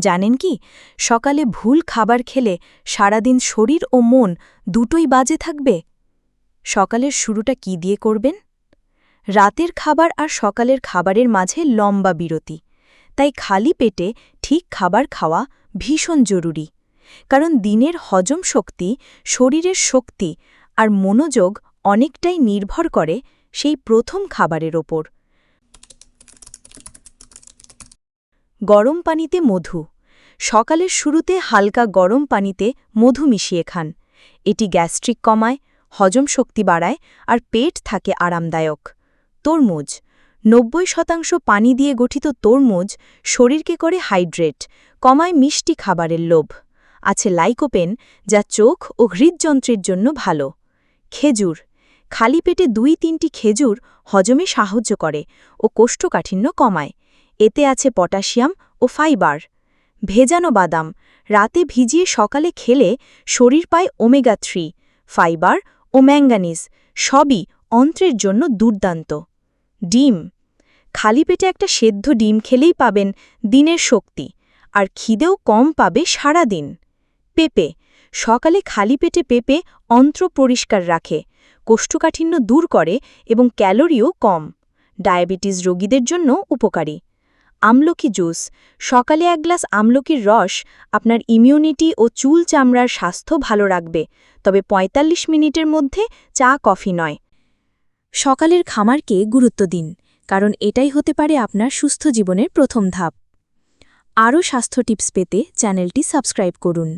জানেন কি? সকালে ভুল খাবার খেলে সারাদিন শরীর ও মন দুটোই বাজে থাকবে। সকালের শুরুটা কি দিয়ে করবেন? রাতের খাবার আর সকালের খাবারের মাঝে লম্বা বিরতি। তাই খালি পেটে ঠিক খাবার খাওয়া ভীষণ জরুরি। কারণ দিনের হজম শক্তি, শরীরের শক্তি আর মনোযোগ অনেকটাই নির্ভর করে সেই প্রথম খাবারের ওপর। গরম পানিতে মধু। সকালের শুরুতে হালকা গরম পানিতে মধু মিশিয়ে খান। এটি গ্যাস্ট্রিক কমায়, হজম শক্তি বাড়ায় আর পেট থাকে আরামদায়ক। তরমুজ। নব্বই শতাংশ পানি দিয়ে গঠিত তরমুজ শরীরকে করে হাইড্রেট, কমায় মিষ্টি খাবারের লোভ। আছে লাইকোপেন, যা চোখ ও হৃদযন্ত্রের জন্য ভালো। খেজুর। খালি পেটে দুই তিনটি খেজুর হজমে সাহায্য করে ও কোষ্ঠকাঠিন্য কমায়। এতে আছে পটাশিয়াম ও ফাইবার। ভেজানো বাদাম, রাতে ভিজিয়ে সকালে খেলে শরীর পায় ওমেগা থ্রি, ফাইবার ও ম্যাঙ্গানিজ, সবই অন্ত্রের জন্য দুর্দান্ত। ডিম, খালি পেটে একটা সেদ্ধ ডিম খেলেই পাবেন দিনের শক্তি, আর খিদেও কম পাবে সারা দিন পেঁপে, সকালে খালি পেটে পেঁপে অন্ত্র পরিষ্কার রাখে, কোষ্ঠকাঠিন্য দূর করে এবং ক্যালোরিও কম। ডায়াবেটিস রোগীদের জন্য উপকারী। আমলকি জুস, সকালে এক গ্লাস আমলকির রস আপনার ইমিউনিটি ও চুল চামড়ার স্বাস্থ্য ভালো রাখবে। তবে ৪৫ মিনিটের মধ্যে চা, কফি নয়। সকালের খামারকে গুরুত্ব দিন, কারণ এটাই হতে পারে আপনার সুস্থ জীবনের প্রথম ধাপ। আরও স্বাস্থ্য টিপস পেতে চ্যানেলটি সাবস্ক্রাইব করুন।